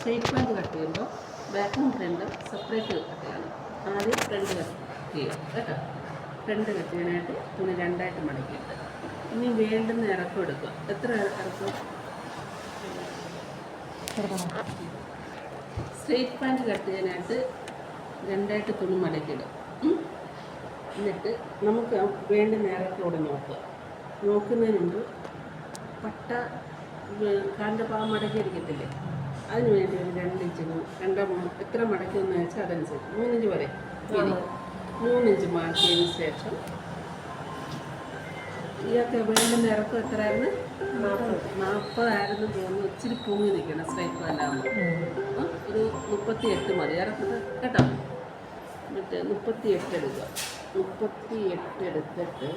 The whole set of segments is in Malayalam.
സ്ട്രേറ്റ് പാന്റ് കട്ട് ചെയ്യുമ്പോൾ ബാക്കും ഫ്രണ്ടും സെപ്പറേറ്റ് കട്ട് ചെയ്യണം ആദ്യം ഫ്രണ്ട് കട്ട് ചെയ്യുക കേട്ടോ? ഫ്രണ്ട് കട്ട് ചെയ്യാനായിട്ട് തുണി രണ്ടായിട്ട് മടക്കിയിട്ട്. ഇനി വേണ്ടുന്ന ഇറക്കം എടുക്കുക. എത്ര ഇറക്കം? സ്ട്രേറ്റ് പാന്റ് കട്ട് ചെയ്യാനായിട്ട് രണ്ടായിട്ട് തുണി മടക്കിയിടും. എന്നിട്ട് നമുക്ക് വേണ്ടുന്ന ഇറക്കോടെ നോക്കുക. നോക്കുന്നതിന് മുമ്പ് പട്ട കാലിന്റെ പാവം മടക്കി എടുക്കത്തില്ലേ അതിന് വേണ്ടി ഒരു രണ്ട് ഇഞ്ചിന് രണ്ടോ മൂന്നോ എത്ര മടക്കുമെന്ന് വെച്ചാൽ അതനുസരിച്ച്. മൂന്നിഞ്ച് വരെ ഇനി മൂന്നിഞ്ച് മാറ്റിയതിന് ശേഷം ഇയാൾക്ക് വേണ്ടുന്ന ഇറക്കം എത്രയായിരുന്നു? നാൽപ്പതായിരുന്നു തോന്നുന്നു. ഇച്ചിരി പൊങ്ങി നിൽക്കണം സ്ട്രൈറ്റ് അല്ലാതെ ഒരു മുപ്പത്തി എട്ട് മതി. ഇറക്കുന്നത് കേട്ടോ. മറ്റേ മുപ്പത്തി എട്ട് എടുക്കുക. മുപ്പത്തി എട്ട് എടുത്തിട്ട്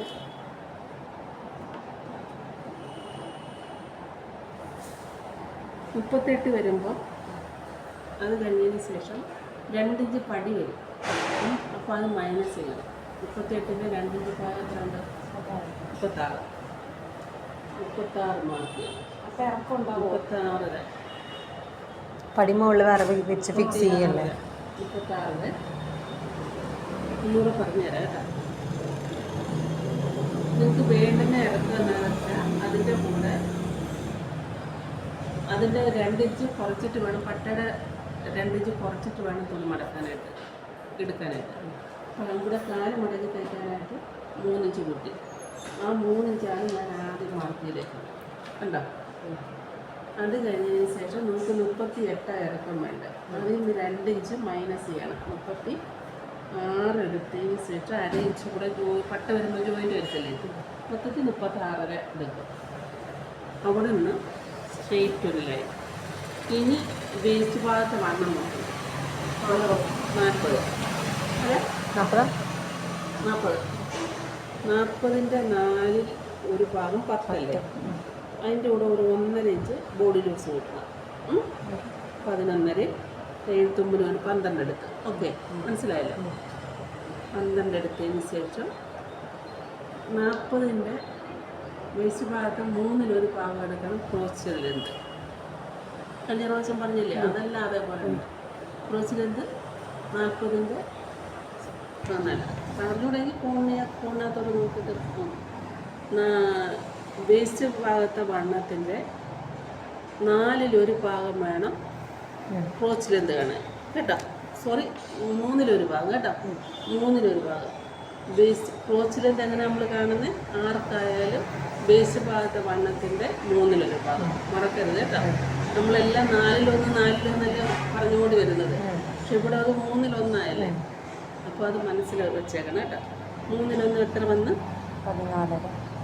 മുപ്പത്തെട്ട് വരുമ്പോൾ അത് കഴിഞ്ഞതിന് ശേഷം രണ്ടിഞ്ച് പടി വരും. അപ്പോൾ അത് മൈനസ് ചെയ്യണം. മുപ്പത്തെട്ടിന്റെ രണ്ടിഞ്ച് പായ എത്ര ഉണ്ട്? മുപ്പത്താറ്. മുപ്പത്താറ് മാർക്ക് ചെയ്യണം. മുപ്പത്താറ് പടിമുകളിൽ വേറെ വെച്ച് ഫിക്സ് ചെയ്യല്ലേ? മുപ്പത്താറ് ഒന്നുകൂടെ പറഞ്ഞുതരാം കേട്ടോ. നിങ്ങൾക്ക് വേണ്ടുന്ന ഇറക്കുക എന്താണെന്ന് വെച്ചാൽ അതിന്റെ കൂടെ അതിന്റെ രണ്ടിഞ്ച് കുറച്ചിട്ട് വേണം പട്ടയുടെ രണ്ടിഞ്ച് കുറച്ചിട്ട് വേണം തുണി മടക്കാനായിട്ട് എടുക്കാനായിട്ട്. അപ്പം ഇവിടെ കാൽ മടക്കി തയ്ക്കാനായിട്ട് മൂന്നിഞ്ച് കൂട്ടി. ആ മൂന്നിഞ്ചാണ് ഞാൻ ആദ്യം മാർക്ക് ഉണ്ടോ അത് കഴിഞ്ഞതിന് ശേഷം നമുക്ക് മുപ്പത്തി എട്ട് ഇറക്കം വേണ്ട. അതിൽ നിന്ന് രണ്ട് ഇഞ്ച് മൈനസ് ചെയ്യണം. മുപ്പത്തി ആറ് എടുത്തതിന് ശേഷം അര ഇഞ്ച് കൂടെ ജോ പട്ട വരുമ്പോൾ ജോയിന്റ് വരത്തില്ലേ മൊത്തത്തിൽ മുപ്പത്തി ആറര എടുക്കും. അവിടെ നിന്ന് സ്ട്രെയിറ്റ് ഒരു ലൈൻ ഇനി വേസ്റ്റ് ഭാഗത്തെ വണ്ണം നോക്കണം. നാൽപ്പത്. അതെ നാൽപ്പത്? നാൽപ്പത്. നാൽപ്പതിന്റെ നാലിൽ ഒരു ഭാഗം പത്തല്ലേ? അതിന്റെ കൂടെ ഒരു ഒന്നര ഇഞ്ച് ബോഡി ലൂസ് കൂട്ടണം? പതിനൊന്നര എഴുത്തുമ്പിന് ഒരു പന്ത്രണ്ട് എടുത്ത് ഓക്കെ? മനസ്സിലായല്ലോ? പന്ത്രണ്ട് എടുത്തതിന് ശേഷം നാൽപ്പതിന്റെ വേസ്റ്റ് ഭാഗത്ത് മൂന്നിലൊരു ഭാഗം എടുക്കണം ക്രോസ് ലെന്ത് കഴിഞ്ഞ പ്രാവശ്യം പറഞ്ഞില്ലേ അതല്ല അതേപോലെ ക്രോസ് ലെന്ത് നാൽപ്പതിന്റെ നന്നല്ല പറഞ്ഞുകൂടെങ്കിൽ ഫോണിയ ഫോണിനകത്തോട് നോക്കിയിട്ട് വേസ്റ്റ് ഭാഗത്തെ വണ്ണത്തിന്റെ നാലിലൊരു ഭാഗം വേണം. ക്രോച്ച് ലെന്ത് കാണാൻ? കേട്ടോ? സോറി മൂന്നിലൊരു ഭാഗം കേട്ടോ? മൂന്നിലൊരു ഭാഗം ബേസ് ക്രോച്ചിലെന്ത് എങ്ങനെ നമ്മൾ കാണുന്നത് ആർക്കായാലും ബേസ് ഭാഗത്തെ വണ്ണത്തിന്റെ മൂന്നിലൊരു ഭാഗം. മറക്കരുത് കേട്ടോ. നമ്മളെല്ലാം നാലിലൊന്ന് നാലിലൊന്നല്ല പറഞ്ഞുകൊണ്ട് വരുന്നത്. പക്ഷെ ഇവിടെ അത് മൂന്നിലൊന്നായല്ലേ? അപ്പോൾ അത് മനസ്സിൽ വെച്ചേക്കണം കേട്ടോ. മൂന്നിലൊന്ന് എത്ര വന്ന്? പതിനാല്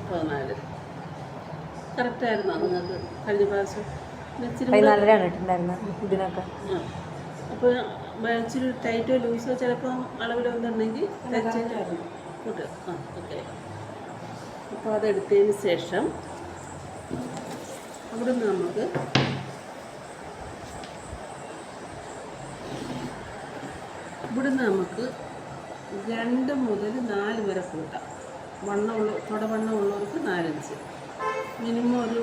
പതിനാല് കറക്റ്റായിരുന്നോ നിങ്ങൾക്ക് കഴിഞ്ഞ പ്രാവശ്യം? ഇതിനൊക്കെ. അപ്പോൾ ഇച്ചിരി ടൈറ്റോ ലൂസോ ചിലപ്പോൾ അളവിൽ വന്നിട്ടുണ്ടെങ്കിൽ കൂട്ടുക ആ ഓക്കെ. അപ്പോൾ അതെടുത്തതിന് ശേഷം അവിടെ നിന്ന് നമുക്ക് ഇവിടുന്ന് നമുക്ക് രണ്ട് മുതൽ നാല് വരെ കൂട്ടാം. വണ്ണമുള്ള തുടവണ്ണം ഉള്ളവർക്ക് നാലഞ്ച്. മിനിമം ഒരു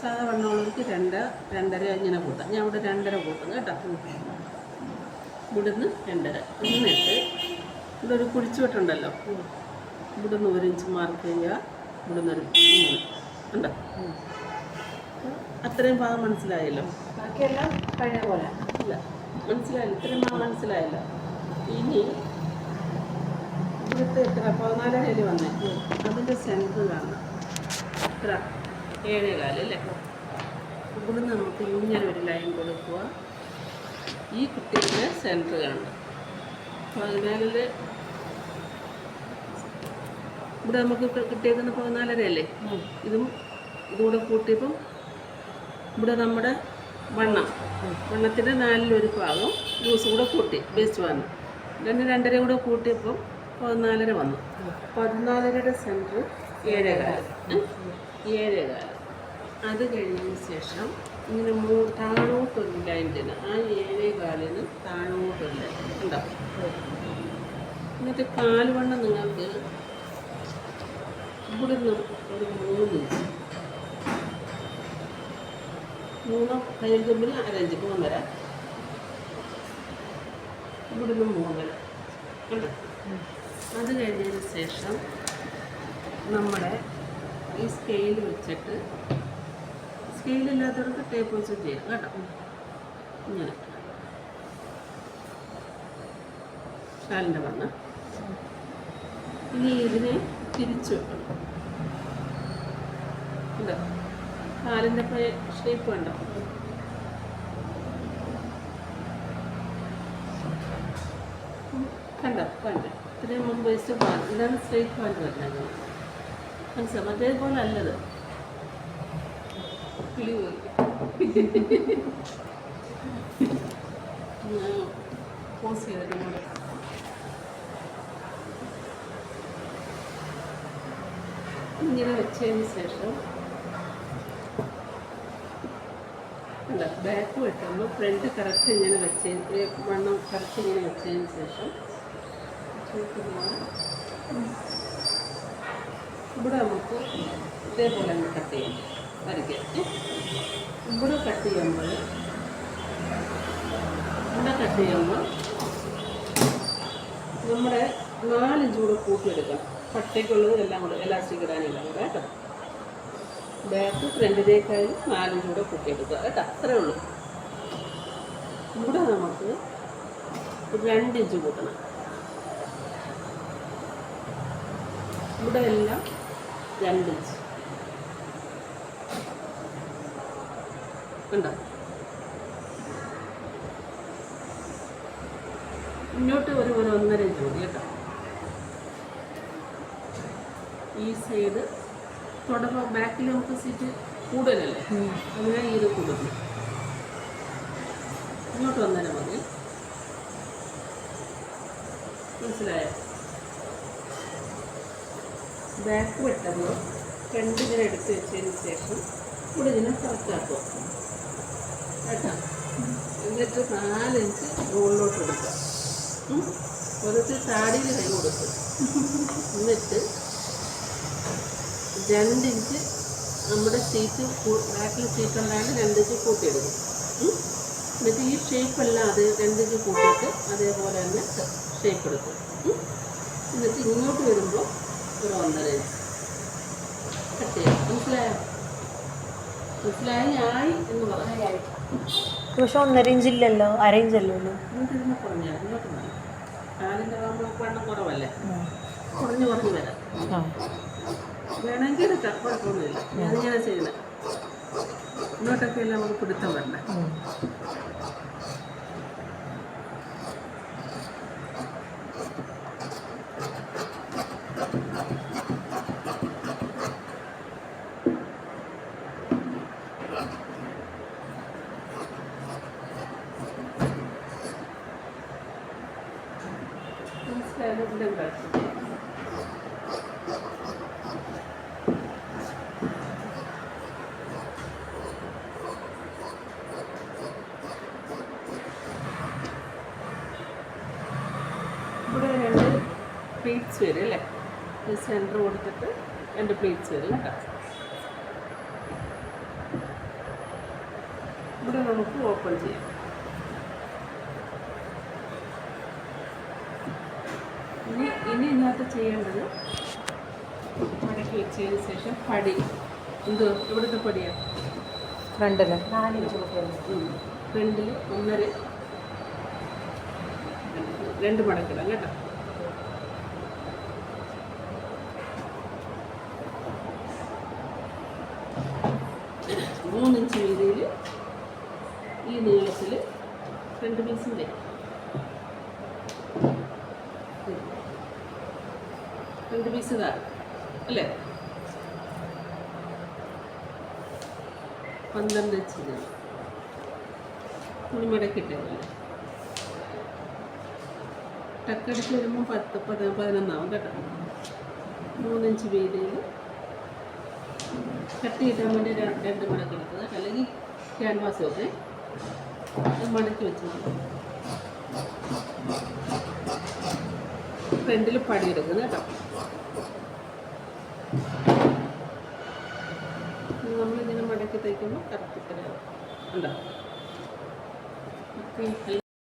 സാധാ വണ്ണമുള്ളവർക്ക് രണ്ട് രണ്ടര ഇങ്ങനെ കൂട്ടാം. ഞാൻ ഇവിടെ രണ്ടര കൂട്ടും കേട്ടോ. ഇവിടുന്ന് രണ്ടര. എന്നിട്ട് ഒരു കുഴിച്ചുവെട്ടുണ്ടല്ലോ. ഇവിടുന്ന് ഒരു ഇഞ്ച് മാർക്ക് ചെയ്യുക. ഇവിടുന്ന് ഒരു മൂന്ന് ഉണ്ടോ അത്രയും ഭാഗം മനസ്സിലായല്ലോ? ബാക്കിയെല്ലാം പഴയ പോലെ. ഇല്ല. മനസ്സിലായില്ല. ഇത്രയും ഭാഗം മനസ്സിലായല്ലോ. ഇനി ഇവിടുത്തെ എത്ര? പതിനാലരയിൽ വന്നേ. അതിന്റെ സെന്റർ കാണണം എത്ര? ഏഴേ കാലം അല്ലേ? ഇവിടുന്ന് നമുക്ക് ഇങ്ങനെ ഒരു ലൈൻ കൊടുക്കുക. ഈ കുട്ടികളുടെ സെന്റർ കാണണം പതിനാലിൽ ഇവിടെ നമുക്ക് കിട്ടിയേക്കുന്ന പതിനാലരയല്ലേ? ഇതും ഇതുകൂടെ കൂട്ടിയപ്പം ഇവിടെ നമ്മുടെ വണ്ണം. വണ്ണത്തിന്റെ നാലിലൊരു ഭാഗം ലൂസ് കൂടെ കൂട്ടി ബേസ്റ്റ് വന്നു രണ്ട് രണ്ടര കൂടെ കൂട്ടിയപ്പം പതിനാലര വന്നു. പതിനാലരയുടെ സെന്റർ ഏഴേകാലം. ഏഴേകാൽ. അത് കഴിഞ്ഞതിന് ശേഷം ഇങ്ങനെ മൂ താഴോട്ടൊരു ലൈൻ ആ ഏഴേകാലിന് താഴോട്ടൊരു ലൈൻ ഉണ്ടാവും എന്നിട്ട് കാലുവണ്ണം നിങ്ങൾക്ക് ഇവിടുന്ന് ഒരു മൂന്ന് മൂന്നോ കയ്യിൽ തുമ്പിൽ അരഞ്ച് മൂന്നര. ഇവിടുന്ന് മൂന്നര. ഉണ്ട് അത് കഴിഞ്ഞതിന് ശേഷം നമ്മുടെ ഈ സ്കെയിൽ വെച്ചിട്ട് സ്കെയിലില്ലാത്തവർക്ക് ടേപ്പ് വെച്ച് ചെയ്യാം. കേട്ടോ ഇങ്ങനെ. ഷാലിന്റെ വണ്ണം ഇനി ഇതിനെ തിരിച്ചു വെക്കണം. ഇതാ കാലിന്റെ ഷേപ്പ് കണ്ടോ? ഉം, കണ്ടോ? കണ്ടോ ഇത്രയും മുമ്പ് വെച്ച് ഇതാണ് സ്ട്രേറ്റ് പാന്റ് വരുന്നത് മനസ്സിലാവും അതേപോലെ അല്ലത് കിളി പോസ് ചെയ്തിട്ടുണ്ട് ഇങ്ങനെ വെച്ചതിന് ശേഷം അല്ല ബാക്ക് വെട്ടുമ്പോൾ ഫ്രണ്ട് കറക്റ്റ് ഇങ്ങനെ വെച്ച് വണ്ണം കറക്റ്റ് ഇങ്ങനെ വെച്ചതിന് ശേഷം ഇവിടെ നമുക്ക് ഇതേപോലെ കട്ട് ചെയ്യാം. വരയ്ക്കാം? ഇവിടെ കട്ട് ചെയ്യുമ്പോൾ ഇവിടെ കട്ട് ചെയ്യുമ്പോൾ നമ്മുടെ നാലിഞ്ച് കൂടെ കൂട്ടിയെടുക്കാം. പട്ടയ്ക്കുള്ളത് എല്ലാം കൂടെ ഇലാസ്റ്റിക് ഇടാനെല്ലാം കൂടെ കേട്ടോ. ബാക്ക് ഫ്രണ്ടിലേക്കായാലും നാലിഞ്ച് കൂടെ കൂട്ടിയെടുക്കുക കേട്ടോ. അത്രേ ഉള്ളൂ. ഇവിടെ നമുക്ക് രണ്ടിഞ്ച് കൂട്ടണം. ഇവിടെ എല്ലാം രണ്ട് ഇഞ്ച് ഇങ്ങോട്ട് ഒരു ഒരു ഒന്നര ഇഞ്ച് മതി കേട്ടോ. ഈ സൈഡ് തുടങ്ങുമ്പോൾ ബാക്കിൽ നമുക്ക് സീറ്റ് കൂടുതലല്ലേ? അങ്ങനെ ഇത് കൂടുതൽ ഇങ്ങോട്ട് ഒന്നര മതി. മനസ്സിലായോ? ബാക്ക് വെട്ടുമ്പോൾ ഫ്രണ്ടിങ്ങനെ എടുത്ത് വെച്ചതിന് ശേഷം കൂടുതലും കറക്റ്റാക്കുക കേട്ടോ എന്നിട്ട് നാലഞ്ച് മുകളിലോട്ട് എടുക്കുക. കുറച്ച് താടിയിൽ കൈ കൊടുക്കുക എന്നിട്ട് രണ്ടിഞ്ച് നമ്മുടെ സീറ്റ് ബാക്കിൽ സീറ്റ് ഉണ്ടായാലും രണ്ടിഞ്ച് കൂട്ടിയെടുക്കും ഉം. എന്നിട്ട് ഈ ഷേപ്പ് അല്ലാതെ രണ്ടിഞ്ച് കൂട്ടിയിട്ട് അതേപോലെ തന്നെ ഷേപ്പ് എടുക്കും എന്നിട്ട് ഇങ്ങോട്ട് വരുമ്പോൾ ഒരു ഒന്നര ഇഞ്ച് കട്ട് ചെയ്യാം മനസ്സിലായോ? മനസ്സിലായി? ആയി എന്ന് പറയാം പക്ഷെ ഒന്നര അര ഉള്ളൂ. വണ്ണം കുറവല്ലേ? കുറഞ്ഞ് കുറഞ്ഞ് വരാം. ആ. വേണമെങ്കിൽ കുഴപ്പമൊന്നുമില്ല. ഞാനിങ്ങനെ ചെയ്യുന്നത് ഇങ്ങോട്ടൊക്കെ എല്ലാം നമുക്ക് പിടുത്തം വരണേ. ഇവിടെ ഉണ്ടാക്കും ഇവിടെ രണ്ട് പ്ലീറ്റ്സ് വരും അല്ലേ? സെന്റർ കൊടുത്തിട്ട് രണ്ട് പ്ലേറ്റ്സ് വരും കേട്ടോ. ഇവിടെ നമുക്ക് ഓപ്പൺ ചെയ്യാം. ഇനി ഇനി ഇതിനകത്ത് ചെയ്യേണ്ടത് മടക്കി വെച്ചതിന് ശേഷം പടി. എന്തോ ഇവിടുത്തെ പടിയാ? ഫ്രണ്ടിൽ. ഫ്രണ്ടിൽ ഒന്നര. രണ്ട് മടക്കിടാം കേട്ടോ? മൂന്നിഞ്ച് വീതിയിൽ ഈ നീളത്തിൽ രണ്ട് പീസിന്റെ രണ്ട് പീസ് ഇതാ അല്ലേ? പന്ത്രണ്ട് ഇഞ്ച് തുണി മടക്കിട്ടല്ലേ ടക്കടിച്ച് വരുമ്പോൾ പത്ത് പത് പതിനൊന്നാവും കേട്ടോ. മൂന്നിഞ്ച് വീതിയിൽ കട്ട് കിട്ടാൻ വേണ്ടി രണ്ട് മടക്കി എടുക്കുക അല്ലെങ്കിൽ ക്യാൻവാസ് ഒക്കെ മടക്കി വെച്ച് ഫ്രണ്ടിൽ പടിയെടുക്കുന്നത് കേട്ടോ. മടക്കി തയ്ക്കുമ്പോൾ കറക്റ്റ് ഉണ്ടോ? ഓക്കെ